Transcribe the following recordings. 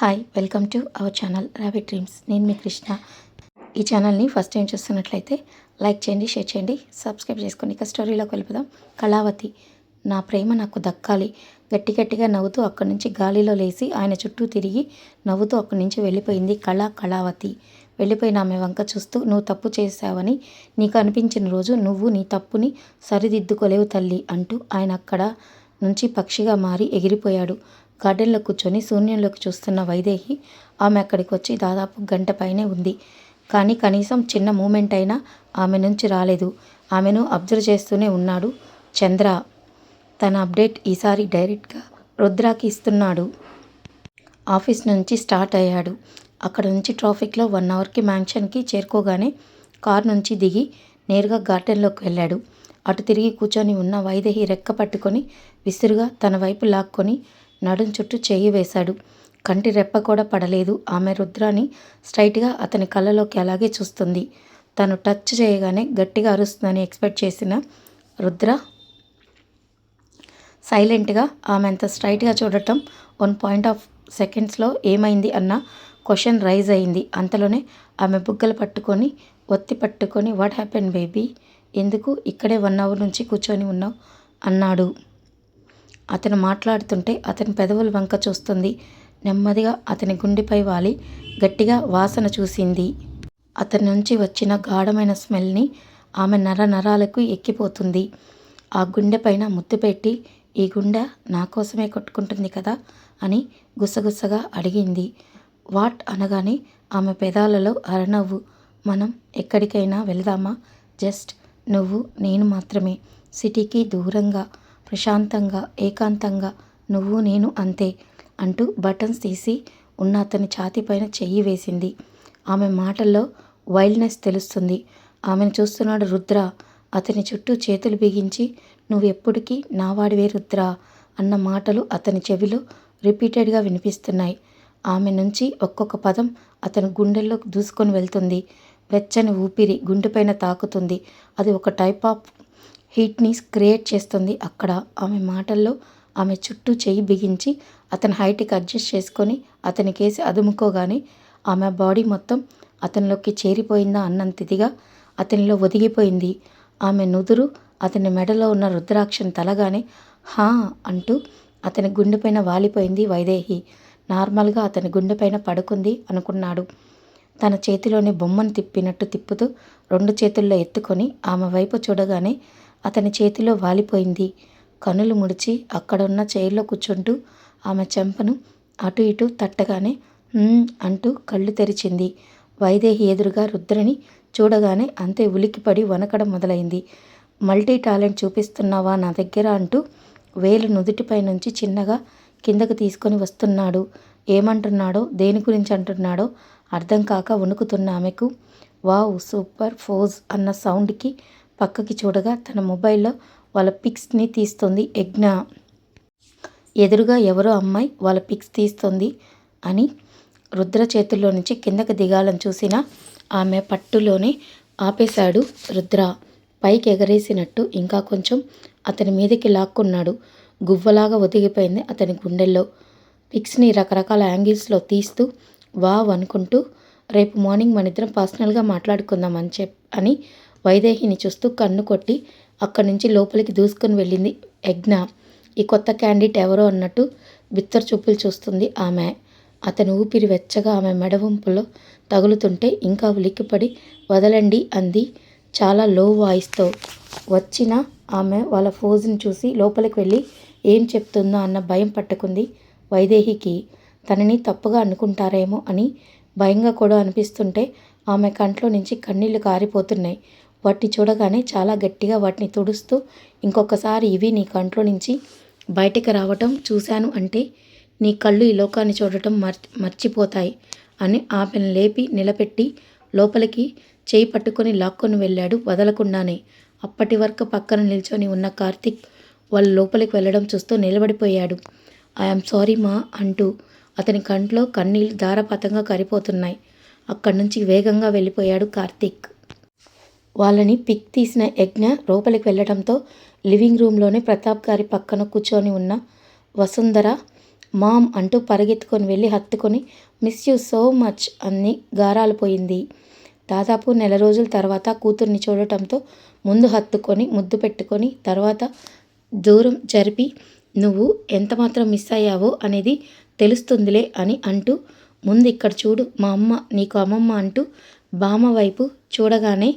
Hi welcome to our channel rabbit dreams నేను మీ కృష్ణ. ఈ ఛానల్ని ఫస్ట్ టైం చూస్తున్నట్లయితే లైక్ చేయండి షేర్ చేయండి సబ్స్క్రైబ్ చేసుకోండి ఇక స్టోరీలోకి వెళ్ళిపోదాం. కళావతి నా ప్రేమ నాకు దక్కాలి. గట్టి గట్టిగా నవ్వుతూ అక్కడి నుంచి గాలిలో లేచి ఆయన చుట్టూ తిరిగి నవ్వుతూ అక్కడి నుంచి వెళ్ళిపోయింది కళ కళావతి. వెళ్ళిపోయిన ఆమె వంక చూస్తూ నువ్వు తప్పు చేశావని నీకు అనిపించిన రోజు నువ్వు నీ తప్పుని సరిదిద్దుకోలేవు తల్లి అంటూ ఆయన అక్కడ నుంచి పక్షిగా మారి ఎగిరిపోయాడు. గార్డెన్లో కూర్చొని శూన్యంలోకి చూస్తున్న వైదేహి ఆమె అక్కడికి వచ్చి దాదాపు గంట పైనే ఉంది. కానీ కనీసం చిన్న మూమెంట్ అయినా ఆమె నుంచి రాలేదు. ఆమెను అబ్జర్వ్ చేస్తూనే ఉన్నాడు చంద్ర. తన అప్డేట్ ఈసారి డైరెక్ట్గా రుద్రాకి ఇస్తున్నాడు. ఆఫీస్ నుంచి స్టార్ట్ అయ్యాడు. అక్కడ నుంచి ట్రాఫిక్లో వన్ అవర్కి మ్యాన్షన్కి చేరుకోగానే కార్ నుంచి దిగి నేరుగా గార్డెన్లోకి వెళ్ళాడు. అటు తిరిగి కూర్చొని ఉన్న వైదేహి రెక్క పట్టుకొని విసురుగా తన వైపు లాక్కొని నడుం చుట్టూ చెయ్యి వేశాడు. కంటి రెప్ప కూడా పడలేదు. ఆమె రుద్రాని స్ట్రైట్గా అతని కళ్ళలోకి అలాగే చూస్తుంది. తను టచ్ చేయగానే గట్టిగా అరుస్తుందని ఎక్స్పెక్ట్ చేసిన రుద్ర సైలెంట్గా ఆమె అంత స్ట్రైట్గా చూడటం వన్ పాయింట్ ఆఫ్ సెకండ్స్లో ఏమైంది అన్న క్వశ్చన్ రైజ్ అయింది. అంతలోనే ఆమె బుగ్గలు పట్టుకొని ఒత్తి పట్టుకొని వాట్ హ్యాపెన్ బేబీ? ఎందుకు ఇక్కడే వన్ అవర్ నుంచి కూర్చొని ఉన్నావు? అన్నాడు. అతను మాట్లాడుతుంటే అతని పెదవుల వంక చూస్తుంది. నెమ్మదిగా అతని గుండెపై వాలి. గట్టిగా వాసన చూసింది. అతని నుంచి వచ్చిన గాఢమైన స్మెల్ని ఆమె నర నరాలకు ఎక్కిపోతుంది. ఆ గుండె పైన ముద్దు పెట్టి ఈ గుండె నా కోసమే కొట్టుకుంటుంది కదా? అని గుసగుసగా అడిగింది. వాట్? అనగానే ఆమె పెదాలలో అరనవ్వు. మనం ఎక్కడికైనా వెళదామా? జస్ట్ నువ్వు నేను మాత్రమే. సిటీకి దూరంగా. ప్రశాంతంగా ఏకాంతంగా నువ్వు నేను అంతే అంటూ బటన్స్ తీసి ఉన్న అతని ఛాతీపైన చెయ్యి వేసింది. ఆమె మాటల్లో వైల్డ్నెస్ తెలుస్తుంది. ఆమెను చూస్తున్నాడు రుద్ర. అతని చుట్టూ చేతులు బిగించి నువ్వు ఎప్పటికీ నావాడివే రుద్ర అన్న మాటలు అతని చెవిలో రిపీటెడ్గా వినిపిస్తున్నాయి. ఆమె నుంచి ఒక్కొక్క పదం అతని గుండెల్లో దూసుకొని వెళ్తుంది. వెచ్చని ఊపిరి గుండెపైన తాకుతుంది. అది ఒక టైప్ ఆఫ్ హీట్ని క్రియేట్ చేస్తుంది. అక్కడ ఆమె మాటల్లో ఆమె చుట్టూ చేయి బిగించి అతని హైట్కి అడ్జస్ట్ చేసుకొని అతని కేసి అదుముకోగానే ఆమె బాడీ మొత్తం అతనిలోకి చేరిపోయిందా అన్నంతిదిగా అతనిలో ఒదిగిపోయింది. ఆమె నుదురు అతని మెడలో ఉన్న రుద్రాక్షను తలగానే హా అంటూ అతని గుండెపైన వాలిపోయింది వైదేహి. నార్మల్గా అతని గుండెపైన పడుకుంది అనుకున్నాడు. తన చేతిలోని బొమ్మను తిప్పినట్టు తిప్పుతూ రెండు చేతుల్లో ఎత్తుకొని ఆమె వైపు చూడగానే అతని చేతిలో వాలిపోయింది. కనులు ముడిచి అక్కడున్న చైర్లో కూర్చుంటూ ఆమె చెంపను అటు ఇటు తట్టగానే అంటూ కళ్ళు తెరిచింది. వైదేహి ఎదురుగా రుద్రని చూడగానే అంతే ఉలికిపడి వనకడం మొదలైంది. మల్టీ టాలెంట్ చూపిస్తున్నావా నా దగ్గర అంటూ వేలు నుదుటిపై నుంచి చిన్నగా కిందకు తీసుకొని వస్తున్నాడు. ఏమంటున్నాడో దేని గురించి అంటున్నాడో అర్థం కాక వణుకుతున్న ఆమెకు వావ్ సూపర్ ఫోజ్ అన్న సౌండ్కి పక్కకి చూడగా తన మొబైల్లో వాళ్ళ పిక్స్ని తీస్తుంది యజ్ఞ. ఎదురుగా ఎవరో అమ్మాయి వాళ్ళ పిక్స్ తీస్తుంది అని రుద్ర చేతుల్లో నుంచి కిందకి దిగాలని చూసిన ఆమె పట్టులోనే ఆపేశాడు రుద్ర. పైకి ఎగరేసినట్టు ఇంకా కొంచెం అతని మీదకి లాక్కున్నాడు. గువ్వలాగా ఒదిగిపోయింది అతని గుండెల్లో. పిక్స్ని రకరకాల యాంగిల్స్లో తీస్తూ వావ్ అనుకుంటూ రేపు మార్నింగ్ మన ఇద్దరం పర్సనల్గా మాట్లాడుకుందాం అని చెప్ అని వైదేహిని చూస్తూ కన్ను కొట్టి అక్కడి నుంచి లోపలికి దూసుకొని వెళ్ళింది యజ్ఞ. ఈ కొత్త క్యాండిడేట్ ఎవరో అన్నట్టు బిత్తర చూపులు చూస్తుంది ఆమె. అతను ఊపిరి వెచ్చగా ఆమె మెడవంపులో తగులుతుంటే ఇంకా ఉలిక్కిపడి వదలండి అంది చాలా లో వాయిస్తో వచ్చిన ఆమె వాళ్ళ ఫోజుని చూసి లోపలికి వెళ్ళి ఏం చెప్తుందో అన్న భయం పట్టుకుంది వైదేహికి. తనని తప్పుగా అనుకుంటారేమో అని భయంగా కూడా అనిపిస్తుంటే ఆమె కంట్లో నుంచి కన్నీళ్ళు కారిపోతున్నాయి. వాటిని చూడగానే చాలా గట్టిగా వాటిని తుడుస్తూ ఇంకొకసారి ఇవి నీ కంట్లో నుంచి బయటకు రావటం చూశాను అంటే నీ కళ్ళు ఈ లోకాన్ని చూడటం మర్చి మర్చిపోతాయి అని ఆమెను లేపి నిలబెట్టి లోపలికి చేయి పట్టుకొని లాక్కొని వెళ్ళాడు వదలకుండానే. అప్పటి వరకు పక్కన నిల్చొని ఉన్న కార్తిక్ వాళ్ళు లోపలికి వెళ్ళడం చూస్తూ నిలబడిపోయాడు. ఐఎమ్ సారీ మా అంటూ అతని కంట్లో కన్నీళ్ళు ధారపాతంగా కరిపోతున్నాయి. అక్కడి నుంచి వేగంగా వెళ్ళిపోయాడు కార్తీక్. వాళ్ళని పిక్ తీసిన యజ్ఞ లోపలికి వెళ్ళడంతో లివింగ్ రూమ్లోనే ప్రతాప్ గారి పక్కన కూర్చొని ఉన్న వసుంధర మామ్ అంటూ పరిగెత్తుకొని వెళ్ళి హత్తుకొని మిస్ యూ సో మచ్ అని గారాలు పోయింది. దాదాపు నెల రోజుల తర్వాత కూతుర్ని చూడటంతో ముందు హత్తుకొని ముద్దు పెట్టుకొని తర్వాత దూరం జరిపి నువ్వు ఎంతమాత్రం మిస్ అయ్యావో అనేది తెలుస్తుందిలే అని అంటూ ముందు ఇక్కడ చూడు మా అమ్మ నీకు అమ్మమ్మ అంటూ బామ్మ వైపు చూడగానే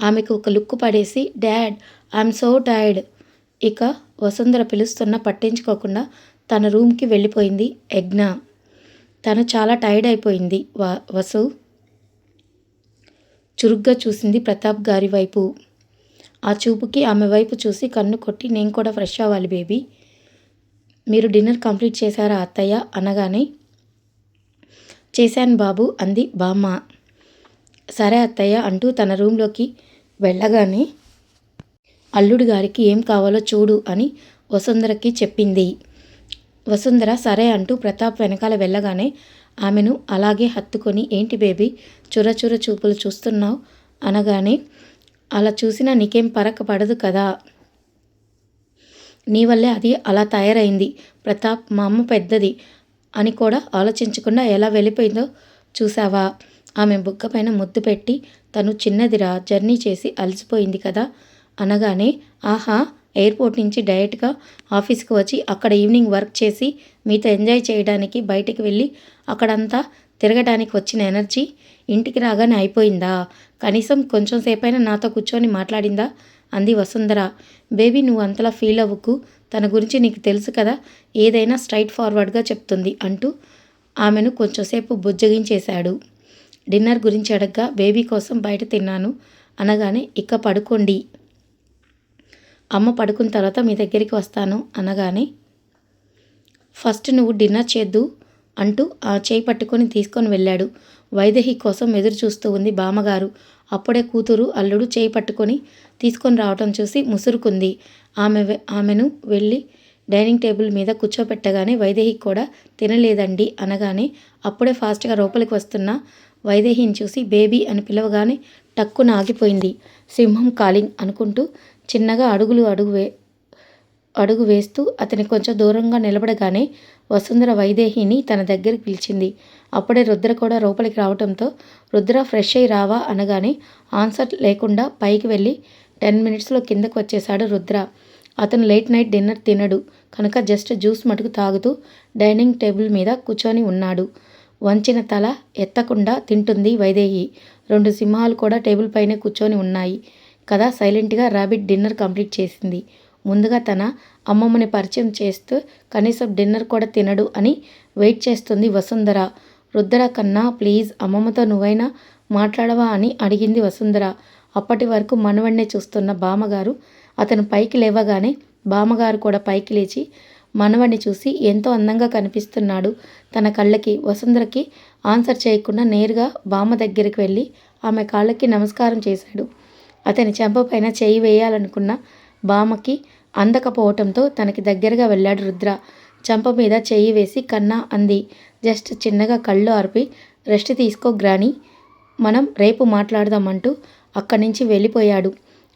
ఆమెకు ఒక లుక్కు పడేసి డాడ్ ఐఎమ్ సో టైర్డ్. ఇక వసుంధర పిలుస్తున్న పట్టించుకోకుండా తన రూమ్కి వెళ్ళిపోయింది యజ్ఞ. తను చాలా టైర్డ్ అయిపోయింది వా వసు. చురుగ్గా చూసింది ప్రతాప్ గారి వైపు. ఆ చూపుకి ఆమె వైపు చూసి కన్ను కొట్టి నేను కూడా ఫ్రెష్ అవ్వాలి బేబీ. మీరు డిన్నర్ కంప్లీట్ చేశారా అత్తయ్య? అనగానే చేశాను బాబు అంది బామ్మ. సరే అత్తయ్య అంటూ తన రూమ్లోకి వెళ్ళగానే అల్లుడు గారికి ఏం కావాలో చూడు అని వసుంధరకి చెప్పింది. వసుంధర సరే అంటూ ప్రతాప్ వెనకాల వెళ్ళగానే ఆమెను అలాగే హత్తుకొని ఏంటి బేబీ చురచుర చూపులు చూస్తున్నావు? అనగానే అలా చూసినా నీకేం పరక పడదు కదా. నీ వల్లే అది అలా తయారైంది. ప్రతాప్ మా అమ్మ పెద్దది అని కూడా ఆలోచించకుండా ఎలా వెళ్ళిపోయిందో చూసావా? ఆమె బుగ్గ పైన ముద్దు పెట్టి తను చిన్నదిరా జర్నీ చేసి అలసిపోయింది కదా? అనగానే ఆహా ఎయిర్పోర్ట్ నుంచి డైరెక్ట్గా ఆఫీస్కి వచ్చి అక్కడ ఈవినింగ్ వర్క్ చేసి మీతో ఎంజాయ్ చేయడానికి బయటికి వెళ్ళి అక్కడంతా తిరగడానికి వచ్చిన ఎనర్జీ ఇంటికి రాగానే అయిపోయిందా? కనీసం కొంచెం సేపైనా నాతో కూర్చొని మాట్లాడిందా? అంది వసుంధర. బేబీ నువ్వు అంతలా ఫీల్ అవ్వకు. తన గురించి నీకు తెలుసు కదా? ఏదైనా స్ట్రైట్ ఫార్వర్డ్గా చెప్తుంది అంటూ ఆమెను కొంచెంసేపు బుజ్జగించేశాడు. డిన్నర్ గురించి అడగ్గా బేబీ కోసం బయట తిన్నాను అనగానే ఇక పడుకోండి. అమ్మ పడుకున్న తర్వాత మీ దగ్గరికి వస్తాను అనగానే ఫస్ట్ నువ్వు డిన్నర్ చేద్దు అంటూ ఆ చేయి పట్టుకొని తీసుకొని వెళ్ళాడు. వైదేహి కోసం ఎదురు చూస్తూ ఉంది బామ్మగారు. అప్పుడే కూతురు అల్లుడు చేయి పట్టుకొని తీసుకొని రావటం చూసి ముసురుకుంది. ఆమె ఆమెను వెళ్ళి డైనింగ్ టేబుల్ మీద కూర్చోపెట్టగానే వైదేహి కూడా తినలేదండి అనగానే అప్పుడే ఫాస్ట్గా లోపలికి వస్తున్న వైదేహిని చూసి బేబీ అని పిలవగానే టక్కున ఆగిపోయింది. సింహం కాలింగ్ అనుకుంటూ చిన్నగా అడుగులు అడుగు వే అడుగు వేస్తూ అతని కొంచెం దూరంగా నిలబడగానే వసుంధర వైదేహిని తన దగ్గరికి పిలిచింది. అప్పుడే రుద్ర కూడా లోపలికి రావడంతో రుద్ర ఫ్రెష్ అయి రావా అనగానే ఆన్సర్ లేకుండా పైకి వెళ్ళి టెన్ మినిట్స్లో కిందకు వచ్చేశాడు రుద్ర. అతను లేట్ నైట్ డిన్నర్ తినడు. కనుక జస్ట్ జ్యూస్ మటుకు తాగుతూ డైనింగ్ టేబుల్ మీద కూర్చొని ఉన్నాడు. వంచిన తల ఎత్తకుండా తింటుంది వైదేహి. రెండు సింహాలు కూడా టేబుల్ పైనే కూర్చొని ఉన్నాయి. కదా సైలెంట్గా రాబిట్ డిన్నర్ కంప్లీట్ చేసింది. ముందుగా తన అమ్మమ్మని పరిచయం చేస్తూ కనీసం డిన్నర్ కూడా తినడు అని వెయిట్ చేస్తుంది వసుంధర. రుద్ర కన్నా ప్లీజ్ అమ్మమ్మతో నువ్వైనా మాట్లాడవా అని అడిగింది వసుంధర. అప్పటి వరకు మనవడినే చూస్తున్న బామ్మగారు అతను పైకి లేవగానే బామ్మగారు కూడా పైకి లేచి మనవడిని చూసి ఎంతో అందంగా కనిపిస్తున్నాడు. తన కళ్ళకి వసుంధరకి ఆన్సర్ చేయకుండా నేరుగా బామ్మ దగ్గరికి వెళ్ళి ఆమె కాళ్ళకి నమస్కారం చేశాడు. అతని చెంప పైన చేయి వేయాలనుకున్న బామ్మకి అందకపోవటంతో తనకి దగ్గరగా వెళ్ళాడు రుద్ర. చెంప మీద చెయ్యి వేసి కన్నా అంది. జస్ట్ చిన్నగా కళ్ళు అరిపి రెస్ట్ తీసుకో గ్రాని. మనం రేపు మాట్లాడదామంటూ అక్కడి నుంచి వెళ్ళిపోయాడు.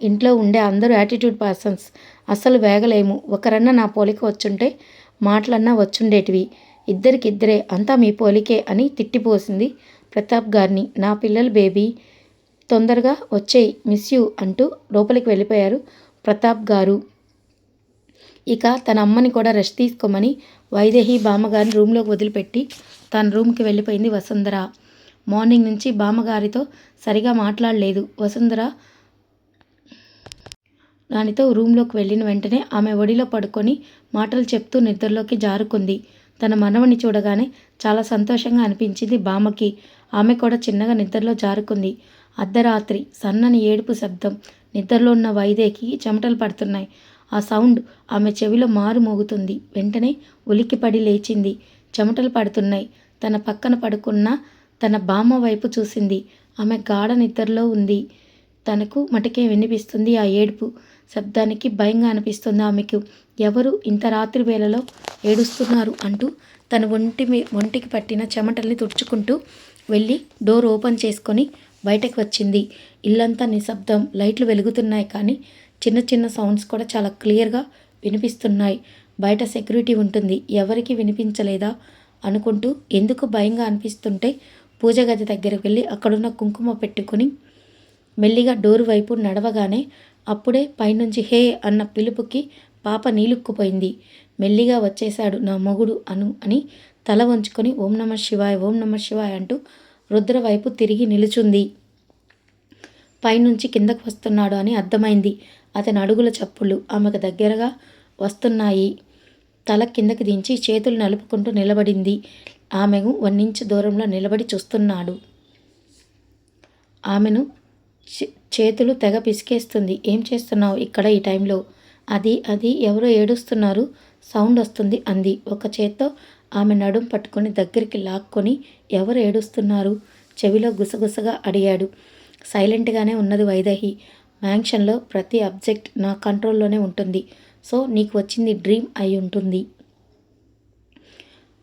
ఇంట్లో ఉండే అందరూ యాటిట్యూడ్ పర్సన్స్ అస్సలు వేగలేము. ఒకరన్నా నా పోలిక వచ్చుంటే మాటలన్నా వచ్చుండేటివి. ఇద్దరికిద్దరే అంతా మీ పోలికే అని తిట్టిపోసింది ప్రతాప్ గారిని. నా పిల్లలు బేబీ తొందరగా వచ్చేయి మిస్ యూ అంటూ లోపలికి వెళ్ళిపోయారు ప్రతాప్ గారు. ఇక తన అమ్మని కూడా రెస్ట్ తీసుకోమని వైదేహి బామ్మగారిని రూమ్లోకి వదిలిపెట్టి తన రూమ్కి వెళ్ళిపోయింది వసుంధర. మార్నింగ్ నుంచి బామ్మగారితో సరిగా మాట్లాడలేదు. వసుంధర దానితో రూమ్లోకి వెళ్ళిన వెంటనే ఆమె ఒడిలో పడుకొని మాటలు చెప్తూ నిద్రలోకి జారుకుంది. తన మనవని చూడగానే చాలా సంతోషంగా అనిపించింది బామ్మకి ఆమె కూడా చిన్నగా నిద్రలో జారుకుంది. అర్ధరాత్రి సన్నని ఏడుపు శబ్దం నిద్రలో ఉన్న వైదేకి చెమటలు పడుతున్నాయి. ఆ సౌండ్ ఆమె చెవిలో మారు మోగుతుంది. వెంటనే ఉలిక్కిపడి లేచింది. చెమటలు పడుతున్నాయి. తన పక్కన పడుకున్న తన బామ్మ వైపు చూసింది. ఆమె గాఢ నిద్రలో ఉంది. తనకు మటుకే వినిపిస్తుంది ఆ ఏడుపు. శబ్దానికి భయంగా అనిపిస్తుంది ఆమెకు. ఎవరు ఇంత రాత్రి వేళలో ఏడుస్తున్నారు అంటూ తన ఒంటి ఒంటికి పట్టిన చెమటల్ని తుడుచుకుంటూ వెళ్ళి డోర్ ఓపెన్ చేసుకొని బయటకు వచ్చింది. ఇల్లంతా నిశ్శబ్దం లైట్లు వెలుగుతున్నాయి కానీ చిన్న చిన్న సౌండ్స్ కూడా చాలా క్లియర్గా వినిపిస్తున్నాయి. బయట సెక్యూరిటీ ఉంటుంది. ఎవరికి వినిపించలేదా అనుకుంటూ ఎందుకు భయంగా అనిపిస్తుంటే పూజ గది దగ్గరికి వెళ్ళి అక్కడున్న కుంకుమ పెట్టుకొని మెల్లిగా డోరు వైపు నడవగానే అప్పుడే పైనుంచి హే అన్న పిలుపుకి పాప నీలుక్కుపోయింది. మెల్లిగా వచ్చేశాడు నా మొగుడు అను అని తల వంచుకొని ఓం నమ శివాయ్ ఓం నమ శివాయ్ అంటూ రుద్ర వైపు తిరిగి నిలుచుంది. పైనుంచి కిందకు వస్తున్నాడు అని అర్థమైంది. అతని అడుగుల చప్పుళ్ళు ఆమెకు దగ్గరగా వస్తున్నాయి. తల కిందకి దించి చేతులు నలుపుకుంటూ నిలబడింది. ఆమెను వన్నించి దూరంలో నిలబడి చూస్తున్నాడు. ఆమెను చేతులు తెగ పిసికేస్తుంది. ఏం చేస్తున్నావు ఇక్కడ ఈ టైంలో? అది అది ఎవరో ఏడుస్తున్నారు. సౌండ్ వస్తుంది అంది. ఒక చేత్తో ఆమె నడుం పట్టుకొని దగ్గరికి లాక్కొని ఎవరు ఏడుస్తున్నారు? చెవిలో గుసగుసగా అడిగాడు. సైలెంట్గానే ఉన్నది వైదేహి. మ్యాంక్షన్లో ప్రతి అబ్జెక్ట్ నా కంట్రోల్లోనే ఉంటుంది. సో నీకు వచ్చింది డ్రీమ్ అయి ఉంటుంది.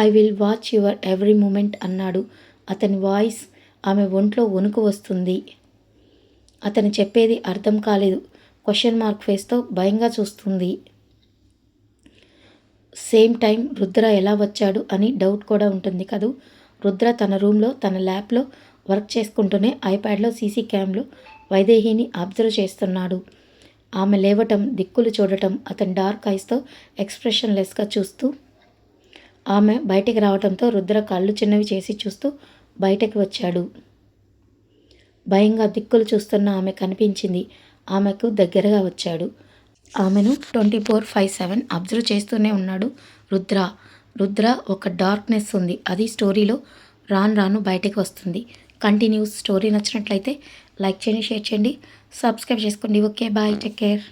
I will watch your every moment అన్నాడు. అతని వాయిస్ ఆమె ఒంట్లో వణుకు వస్తుంది. అతను చెప్పేది అర్థం కాలేదు. క్వశ్చన్ మార్క్ ఫేస్తో భయంగా చూస్తుంది. సేమ్ టైం రుద్ర ఎలా వచ్చాడు అని డౌట్ కూడా ఉంటుంది కదూ? రుద్ర తన రూమ్లో తన ల్యాబ్లో వర్క్ చేసుకుంటూనే ఐప్యాడ్లో సీసీ క్యామ్లో వైదేహిని అబ్జర్వ్ చేస్తున్నాడు. ఆమె లేవటం దిక్కులు చూడటం అతని డార్క్ ఐస్తో ఎక్స్ప్రెషన్ లెస్గా చూస్తూ ఆమె బయటికి రావడంతో రుద్ర కళ్ళు చిన్నవి చేసి చూస్తూ బయటకు వచ్చాడు. భయంగా దిక్కులు చూస్తున్న ఆమె కనిపించింది. ఆమెకు దగ్గరగా వచ్చాడు. ఆమెను twenty four five seven observe చేస్తూనే ఉన్నాడు రుద్ర. రుద్ర ఒక డార్క్నెస్ ఉంది. అది స్టోరీలో రాను రాను బయటకు వస్తుంది. కంటిన్యూస్ స్టోరీ నచ్చినట్లయితే లైక్ చేయండి షేర్ చేయండి. సబ్స్క్రైబ్ చేసుకోండి. Okay bye. Take care.